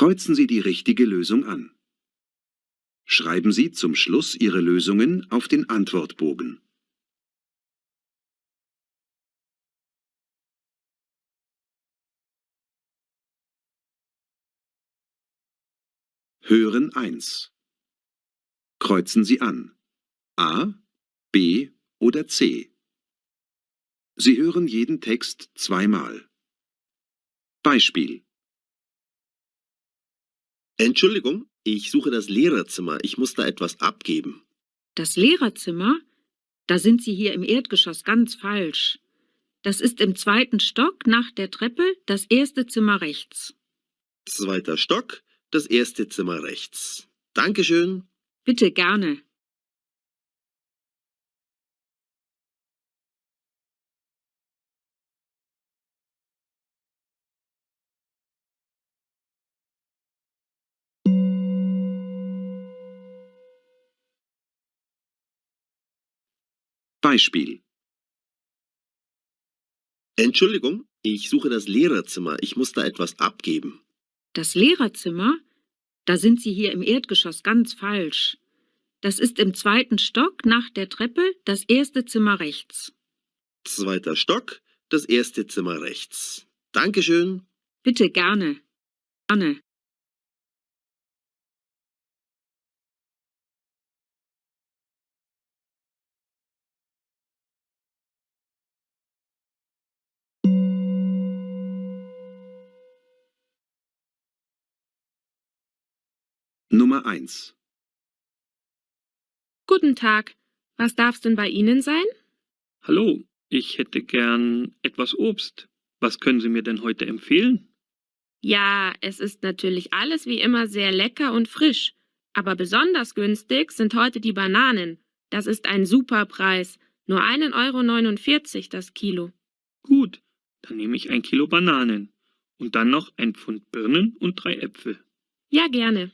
Kreuzen Sie die richtige Lösung an. Schreiben Sie zum Schluss Ihre Lösungen auf den Antwortbogen. Hören 1. Kreuzen Sie an. A, B oder C. Sie hören jeden Text zweimal. Beispiel. Entschuldigung, ich suche das Lehrerzimmer. Ich muss da etwas abgeben. Das Lehrerzimmer? Da sind Sie hier im Erdgeschoss ganz falsch. Das ist im zweiten Stock nach der Treppe das erste Zimmer rechts. Zweiter Stock, das erste Zimmer rechts. Dankeschön. Bitte gerne. Beispiel. Entschuldigung, ich suche das Lehrerzimmer. Ich muss da etwas abgeben. Das Lehrerzimmer? Da sind Sie hier im Erdgeschoss ganz falsch. Das ist im zweiten Stock nach der Treppe das erste Zimmer rechts. Zweiter Stock, das erste Zimmer rechts. Dankeschön. Bitte gerne. Gerne. Nummer 1. Guten Tag. Was darf's denn bei Ihnen sein? Hallo, ich hätte gern etwas Obst. Was können Sie mir denn heute empfehlen? Ja, es ist natürlich alles wie immer sehr lecker und frisch. Aber besonders günstig sind heute die Bananen. Das ist ein super Preis. Nur 1,49 Euro das Kilo. Gut, dann nehme ich ein Kilo Bananen. Und dann noch ein Pfund Birnen und drei Äpfel. Ja, gerne.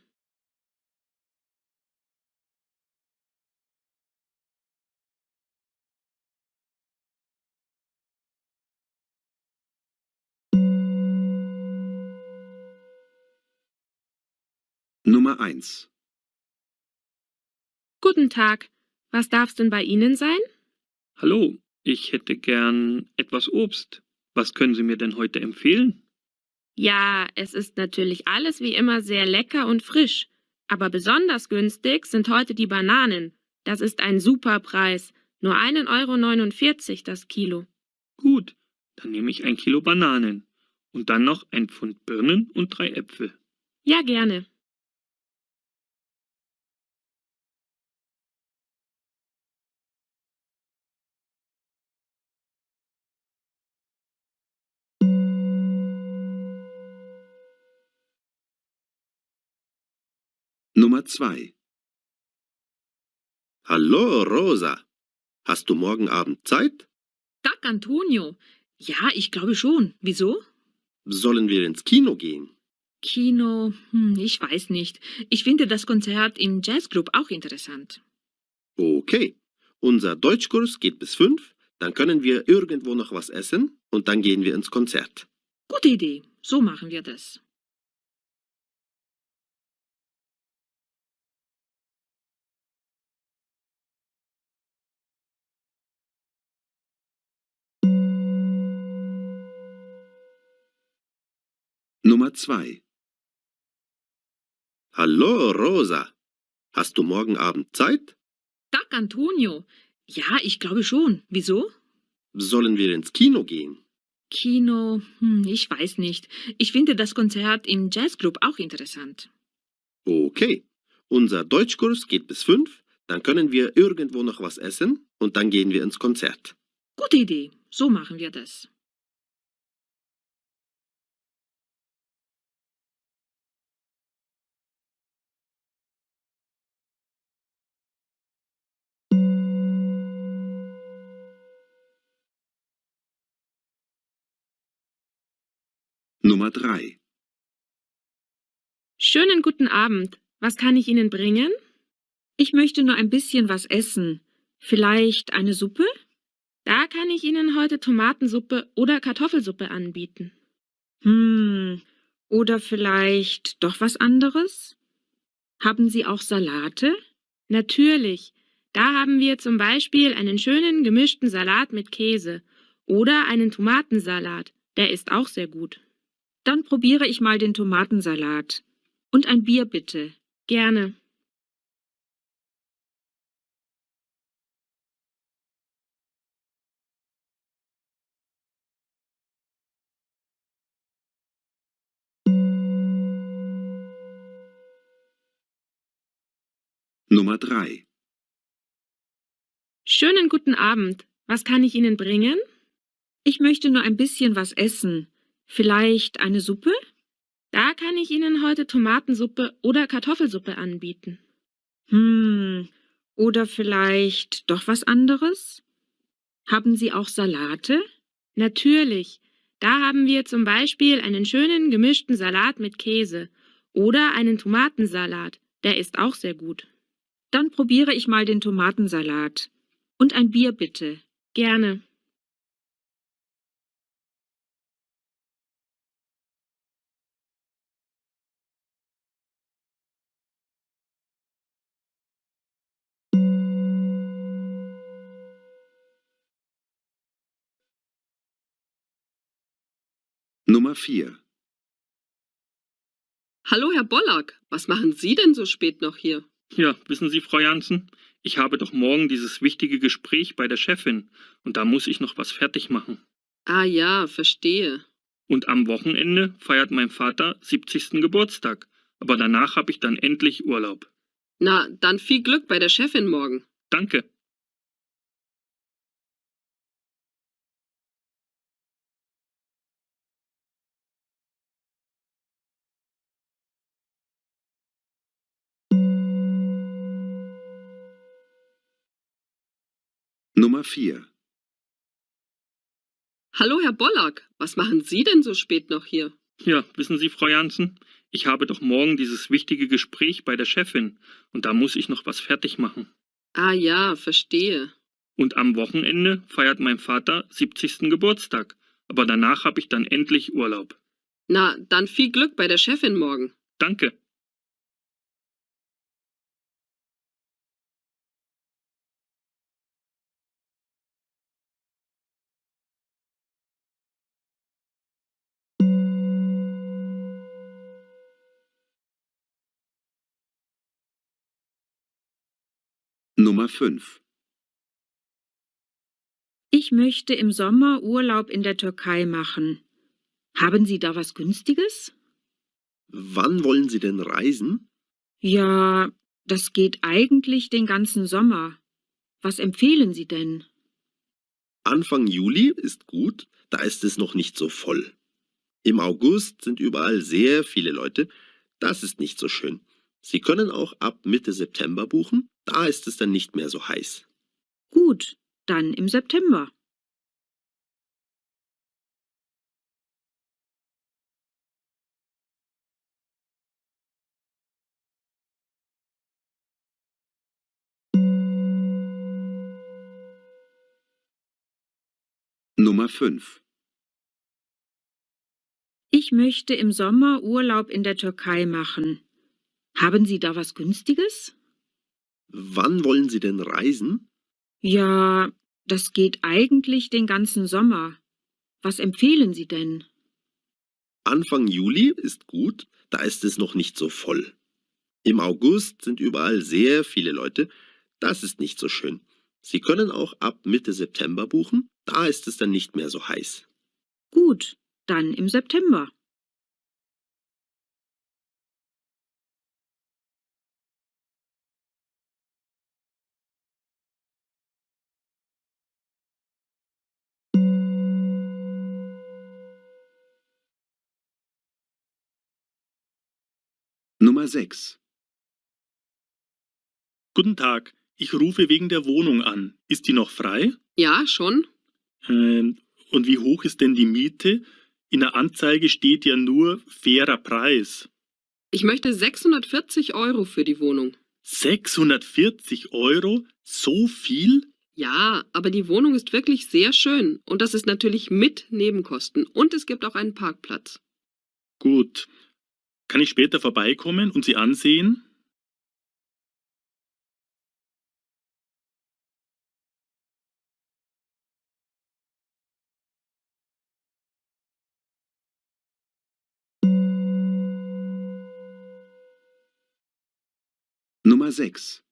Nummer 1. Guten Tag. Was darf's denn bei Ihnen sein? Hallo, ich hätte gern etwas Obst. Was können Sie mir denn heute empfehlen? Ja, es ist natürlich alles wie immer sehr lecker und frisch. Aber besonders günstig sind heute die Bananen. Das ist ein super Preis. Nur 1,49 Euro das Kilo. Gut, dann nehme ich ein Kilo Bananen. Und dann noch ein Pfund Birnen und drei Äpfel. Ja, gerne. Nummer 2. Hallo, Rosa. Hast du morgen Abend Zeit? Tag, Antonio. Ja, ich glaube schon. Wieso? Sollen wir ins Kino gehen? Kino, hm, ich weiß nicht. Ich finde das Konzert im Jazzclub auch interessant. Okay. Unser Deutschkurs geht bis fünf. Dann können wir irgendwo noch was essen und dann gehen wir ins Konzert. Gute Idee. So machen wir das. Nummer 2. Hallo, Rosa. Hast du morgen Abend Zeit? Tag, Antonio. Ja, ich glaube schon. Wieso? Sollen wir ins Kino gehen? Kino, hm, ich weiß nicht. Ich finde das Konzert im Jazzclub auch interessant. Okay. Unser Deutschkurs geht bis fünf. Dann können wir irgendwo noch was essen und dann gehen wir ins Konzert. Gute Idee. So machen wir das. Nummer 3. Schönen guten Abend. Was kann ich Ihnen bringen? Ich möchte nur ein bisschen was essen. Vielleicht eine Suppe? Da kann ich Ihnen heute Tomatensuppe oder Kartoffelsuppe anbieten. Hm, Oder vielleicht doch was anderes? Haben Sie auch Salate? Natürlich. Da haben wir zum Beispiel einen schönen gemischten Salat mit Käse oder einen Tomatensalat. Der ist auch sehr gut. Dann probiere ich mal den Tomatensalat. Und ein Bier bitte. Gerne. Nummer 3. Schönen guten Abend. Was kann ich Ihnen bringen? Ich möchte nur ein bisschen was essen. Vielleicht eine Suppe? Da kann ich Ihnen heute Tomatensuppe oder Kartoffelsuppe anbieten. Hm, oder vielleicht doch was anderes? Haben Sie auch Salate? Natürlich. Da haben wir zum Beispiel einen schönen gemischten Salat mit Käse oder einen Tomatensalat. Der ist auch sehr gut. Dann probiere ich mal den Tomatensalat. Und ein Bier bitte. Gerne. 4. Hallo, Herr Bollack. Was machen Sie denn so spät noch hier? Ja, wissen Sie, Frau Jansen, ich habe doch morgen dieses wichtige Gespräch bei der Chefin und da muss ich noch was fertig machen. Ah ja, verstehe. Und am Wochenende feiert mein Vater 70. Geburtstag, aber danach habe ich dann endlich Urlaub. Na, dann viel Glück bei der Chefin morgen. Danke. Nummer 4. Hallo, Herr Bollack. Was machen Sie denn so spät noch hier? Ja, wissen Sie, Frau Jansen, ich habe doch morgen dieses wichtige Gespräch bei der Chefin und da muss ich noch was fertig machen. Ah ja, verstehe. Und am Wochenende feiert mein Vater 70. Geburtstag, aber danach habe ich dann endlich Urlaub. Na, dann viel Glück bei der Chefin morgen. Danke. Nummer 5. Ich möchte im Sommer Urlaub in der Türkei machen. Haben Sie da was Günstiges? Wann wollen Sie denn reisen? Ja, das geht eigentlich den ganzen Sommer. Was empfehlen Sie denn? Anfang Juli ist gut, da ist es noch nicht so voll. Im August sind überall sehr viele Leute, das ist nicht so schön. Sie können auch ab Mitte September buchen, da ist es dann nicht mehr so heiß. Gut, dann im September. Nummer 5. Ich möchte im Sommer Urlaub in der Türkei machen. Haben Sie da was Günstiges? Wann wollen Sie denn reisen? Ja, das geht eigentlich den ganzen Sommer. Was empfehlen Sie denn? Anfang Juli ist gut, da ist es noch nicht so voll. Im August sind überall sehr viele Leute, das ist nicht so schön. Sie können auch ab Mitte September buchen, da ist es dann nicht mehr so heiß. Gut, dann im September. Nummer 6. Guten Tag, ich rufe wegen der Wohnung an. Ist die noch frei? Ja, schon? Ähm, und wie hoch ist denn die Miete? In der Anzeige steht ja nur fairer Preis. Ich möchte 640 Euro für die Wohnung. 640 Euro? So viel? Ja, aber die Wohnung ist wirklich sehr schön und das ist natürlich mit Nebenkosten und es gibt auch einen Parkplatz. Gut. Kann ich später vorbeikommen und Sie ansehen? Nummer 6.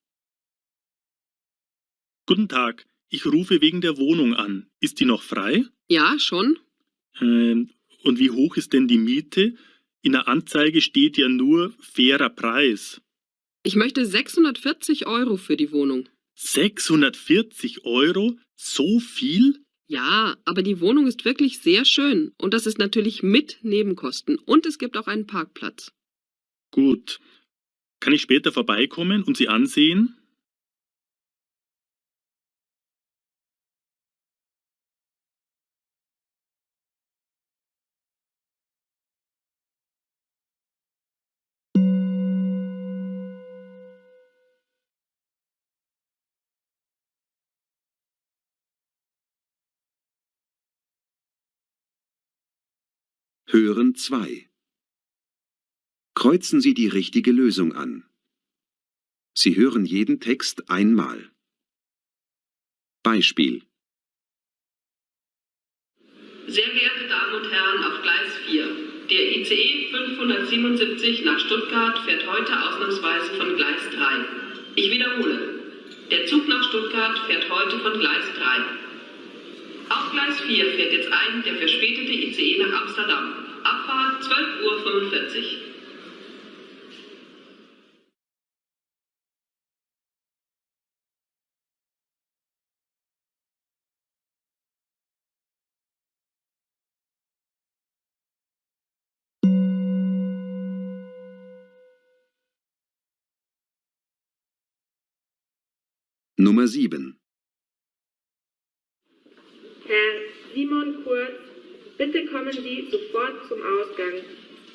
Guten Tag. Ich rufe wegen der Wohnung an. Ist die noch frei? Ja, schon. Ähm, und wie hoch ist denn die Miete? In der Anzeige steht ja nur fairer Preis. Ich möchte 640 Euro für die Wohnung. 640 Euro? So viel? Ja, aber die Wohnung ist wirklich sehr schön und das ist natürlich mit Nebenkosten und es gibt auch einen Parkplatz. Gut. Kann ich später vorbeikommen und Sie ansehen? Hören 2. Kreuzen Sie die richtige Lösung an. Sie hören jeden Text einmal. Beispiel. Sehr geehrte Damen und Herren auf Gleis 4. Der ICE 577 nach Stuttgart fährt heute ausnahmsweise von Gleis 3. Ich wiederhole. Der Zug nach Stuttgart fährt heute von Gleis 3. Auf Gleis 4 fährt jetzt ein der verspätete ICE nach Amsterdam. Abfahrt 12.45 Uhr. Nummer 7. Herr Simon Kurz, bitte kommen Sie sofort zum Ausgang.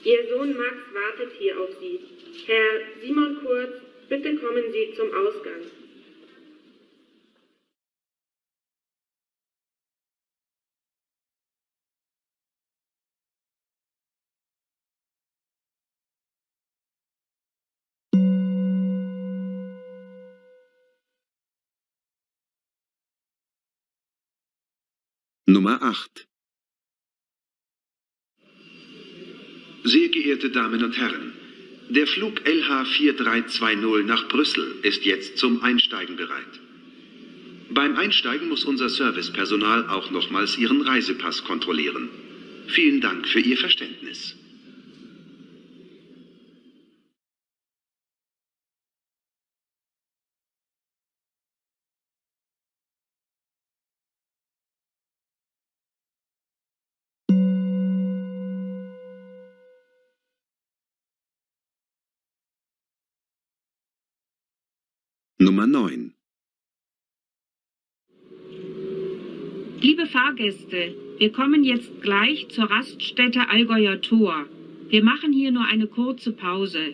Ihr Sohn Max wartet hier auf Sie. Herr Simon Kurz, bitte kommen Sie zum Ausgang. Nummer 8. Sehr geehrte Damen und Herren, der Flug LH4320 nach Brüssel ist jetzt zum Einsteigen bereit. Beim Einsteigen muss unser Servicepersonal auch nochmals Ihren Reisepass kontrollieren. Vielen Dank für Ihr Verständnis. Nummer 9. Liebe Fahrgäste, wir kommen jetzt gleich zur Raststätte Allgäuer Tor. Wir machen hier nur eine kurze Pause.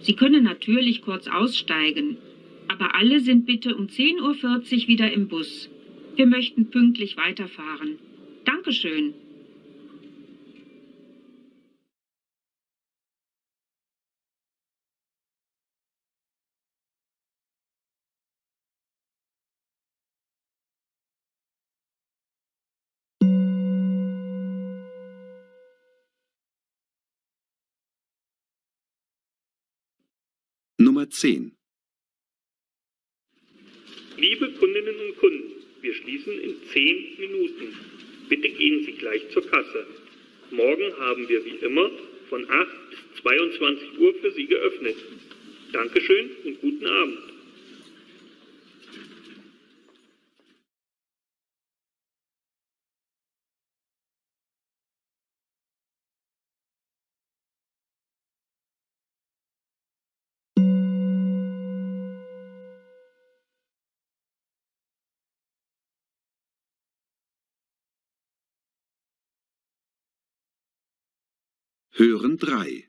Sie können natürlich kurz aussteigen, aber alle sind bitte um 10.40 Uhr wieder im Bus. Wir möchten pünktlich weiterfahren. Dankeschön. Nummer 10. Liebe Kundinnen und Kunden, wir schließen in 10 Minuten. Bitte gehen Sie gleich zur Kasse. Morgen haben wir wie immer von 8 bis 22 Uhr für Sie geöffnet. Dankeschön und guten Abend. Hören 3.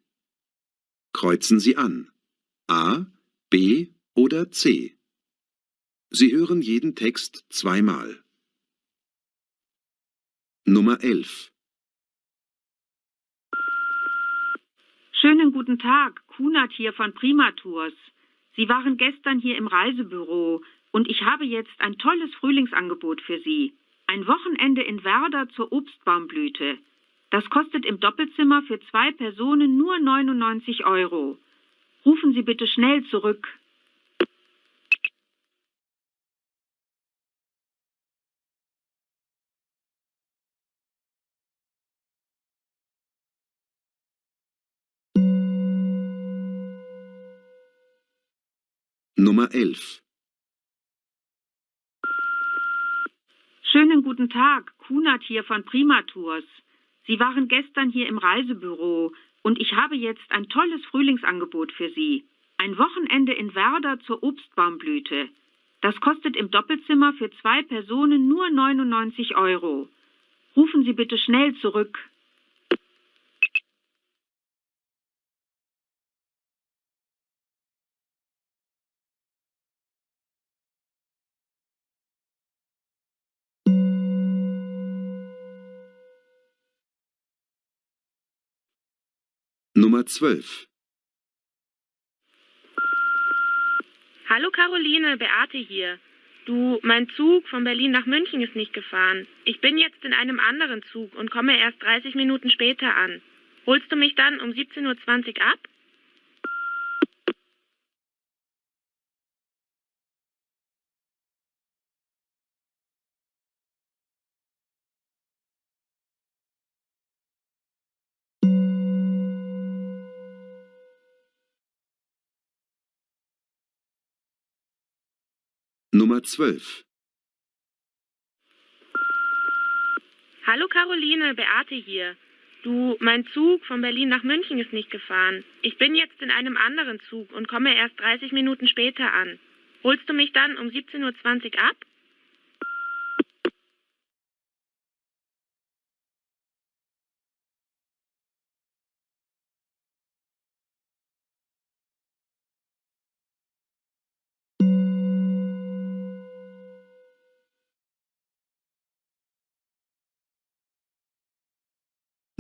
Kreuzen Sie an. A, B oder C. Sie hören jeden Text zweimal. Nummer 11. Schönen guten Tag, Kunert hier von Primatours. Sie waren gestern hier im Reisebüro und ich habe jetzt ein tolles Frühlingsangebot für Sie. Ein Wochenende in Werder zur Obstbaumblüte. Das kostet im Doppelzimmer für zwei Personen nur 99 Euro. Rufen Sie bitte schnell zurück. Nummer 11. Schönen guten Tag, Kunert hier von Primatours. Sie waren gestern hier im Reisebüro und ich habe jetzt ein tolles Frühlingsangebot für Sie. Ein Wochenende in Werder zur Obstbaumblüte. Das kostet im Doppelzimmer für zwei Personen nur 99 Euro. Rufen Sie bitte schnell zurück. Nummer 12. Hallo Caroline, Beate hier. Du, mein Zug von Berlin nach München ist nicht gefahren. Ich bin jetzt in einem anderen Zug und komme erst 30 Minuten später an. Holst du mich dann um 17.20 Uhr ab? Nummer 12. Hallo Caroline, Beate hier. Du, mein Zug von Berlin nach München ist nicht gefahren. Ich bin jetzt in einem anderen Zug und komme erst 30 Minuten später an. Holst du mich dann um 17.20 Uhr ab?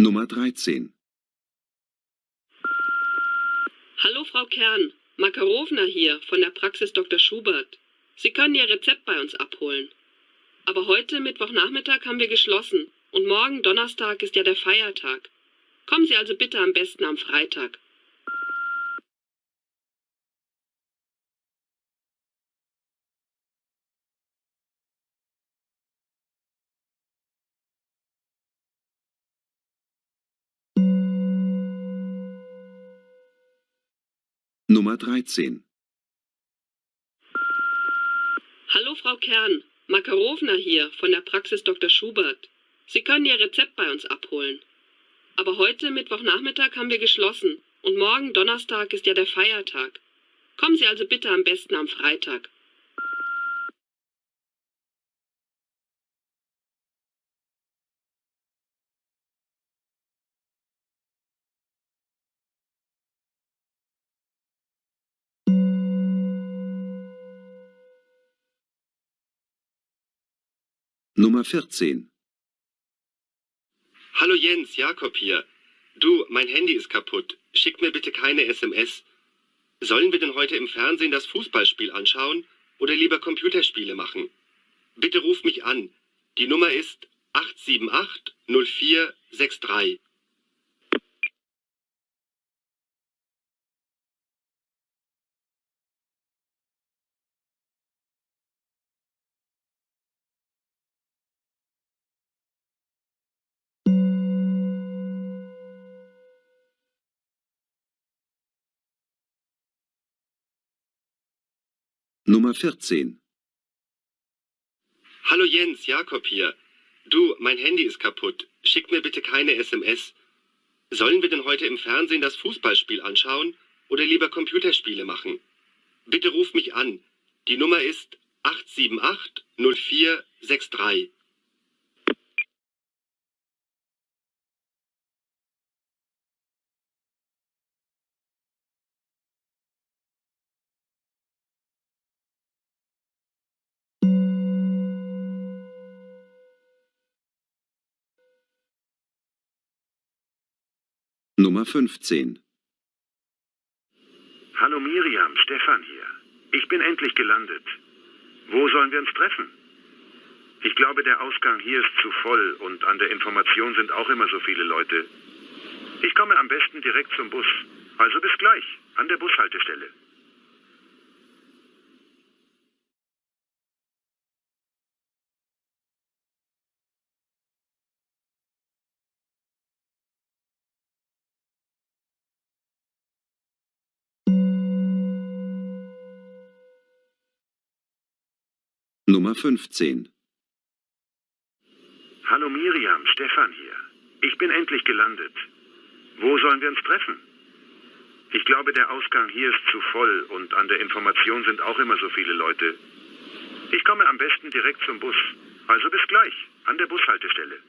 Nummer 13. Hallo Frau Kern, Makarowna hier von der Praxis Dr. Schubert. Sie können Ihr Rezept bei uns abholen. Aber heute Mittwochnachmittag haben wir geschlossen und morgen Donnerstag ist ja der Feiertag. Kommen Sie also bitte am besten am Freitag. Nummer 13. Hallo Frau Kern, Makarowna hier von der Praxis Dr. Schubert. Sie können Ihr Rezept bei uns abholen. Aber heute Mittwochnachmittag haben wir geschlossen und morgen Donnerstag ist ja der Feiertag. Kommen Sie also bitte am besten am Freitag. Nummer 14. Hallo Jens, Jakob hier. Du, mein Handy ist kaputt. Schick mir bitte keine SMS. Sollen wir denn heute im Fernsehen das Fußballspiel anschauen oder lieber Computerspiele machen? Bitte ruf mich an. Die Nummer ist 878 0463. Nummer 14. Hallo Jens, Jakob hier. Du, mein Handy ist kaputt. Schick mir bitte keine SMS. Sollen wir denn heute im Fernsehen das Fußballspiel anschauen oder lieber Computerspiele machen? Bitte ruf mich an. Die Nummer ist 878 0463. Nummer 15. Hallo Miriam, Stefan hier. Ich bin endlich gelandet. Wo sollen wir uns treffen? Ich glaube, der Ausgang hier ist zu voll und an der Information sind auch immer so viele Leute. Ich komme am besten direkt zum Bus. Also bis gleich, an der Bushaltestelle. Nummer 15. Hallo Miriam, Stefan hier. Ich bin endlich gelandet. Wo sollen wir uns treffen? Ich glaube, der Ausgang hier ist zu voll und an der Information sind auch immer so viele Leute. Ich komme am besten direkt zum Bus. Also bis gleich, an der Bushaltestelle.